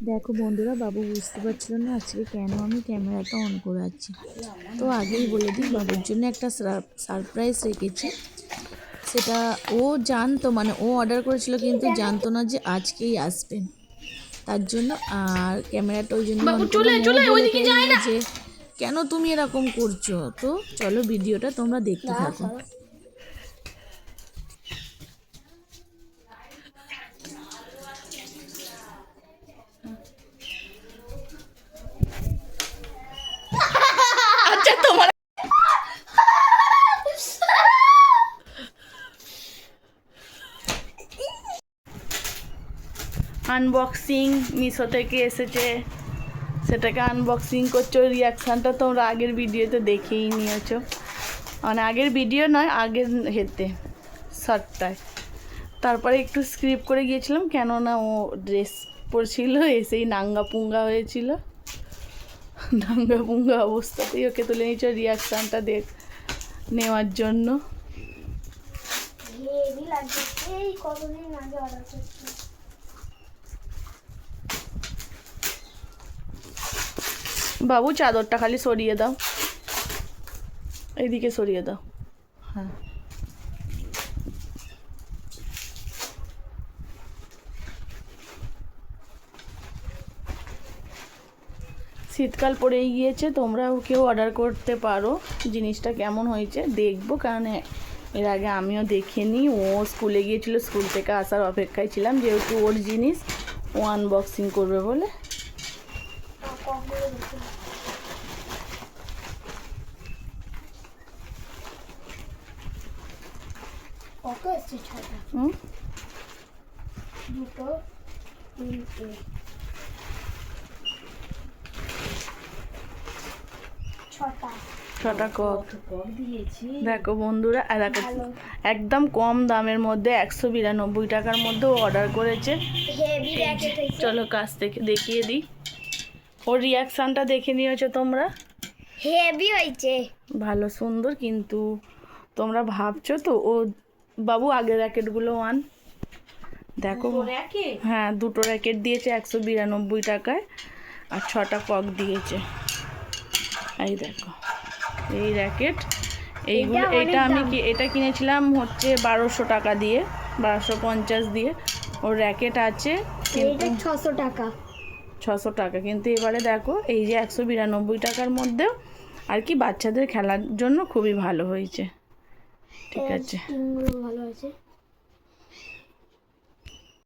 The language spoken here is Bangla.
দেখো বন্ধুরা বাবু বুঝতে পারছিল না আজকে কেন আমি ক্যামেরাটা অন করে আছি। তো আগেই বলে দিই বাবুর জন্য একটা সারপ্রাইজ রেখেছি। সেটা ও জানতো মানে ও অর্ডার করেছিল কিন্তু জানতো না যে আজকেই আসবে। তার জন্য আর ক্যামেরাটা ওই জন্য যে কেন তুমি এরকম করছ? তো চলো ভিডিওটা তোমরা দেখতে থাকো। আনবক্সিং মিশো থেকে এসেছে। সেটাকে আনবক্সিং করছ রিয়াকশানটা তোমরা আগের ভিডিওতে দেখেই নিয়েছো। মানে আগের ভিডিও নয়, আগের হেতে, শর্টটায়। তারপরে একটু স্ক্রিপ্ট করে গিয়েছিলাম, কেননা ও ড্রেস পরছিল, এসেই নাঙ্গা পুঙ্গা হয়েছিল। নাঙ্গা পুঙ্গা অবস্থাতেই ওকে তুলে নিয়েছো রিয়াকশানটা দেখ, নেওয়ার জন্য। বাবু চাদরটা খালি সরিয়ে দাও। এইদিকে সরিয়ে দাও। হ্যাঁ। শীতকাল পড়েই গিয়েছে তোমরাও কেউ অর্ডার করতে পারো। জিনিসটা কেমন হয়েছে দেখব কারণ এর আগে আমিও দেখিনি। ও স্কুলে গিয়েছিল স্কুল থেকে আসার অপেক্ষায় ছিলাম যেহেতু ওর জিনিস ও আনবক্সিং করবে বলে কখনো দেখি কত এসছে ছটা হুম দুটো তিনটে ছটা ছটা কক কক দেখো বন্ধুরা আর একদম কম দামের মধ্যে একশো বিরানব্বই টাকার মধ্যে অর্ডার করেছে। হয়েছে চলো কাছ থেকে দেখিয়ে দিই। ওর রিয়াকশানটা দেখে নিয়েছো তোমরা? হেভি হয়েছে। ভালো সুন্দর কিন্তু। তোমরা ভাবছ তো? ও বাবু আগের র্যাকেটগুলো আন। দেখো। হ্যাঁ দুটো র্যাকেট দিয়েছে একশো বিরানব্বই টাকায় আর ছটা কক দিয়েছে। এই দেখো এই র্যাকেট এইগুলো এটা এইটা আমি কি এটা কিনেছিলাম হচ্ছে বারোশো টাকা দিয়ে বারোশো পঞ্চাশ দিয়ে। ওর র্যাকেট আছে কিন্তু ছশো টাকা। ছশো টাকা। কিন্তু এবারে দেখো এই যে একশো বিরানব্বই টাকার মধ্যেও আর কি বাচ্চাদের খেলার জন্য খুবই ভালো হয়েছে। ঠিক আছে। ভালো আছে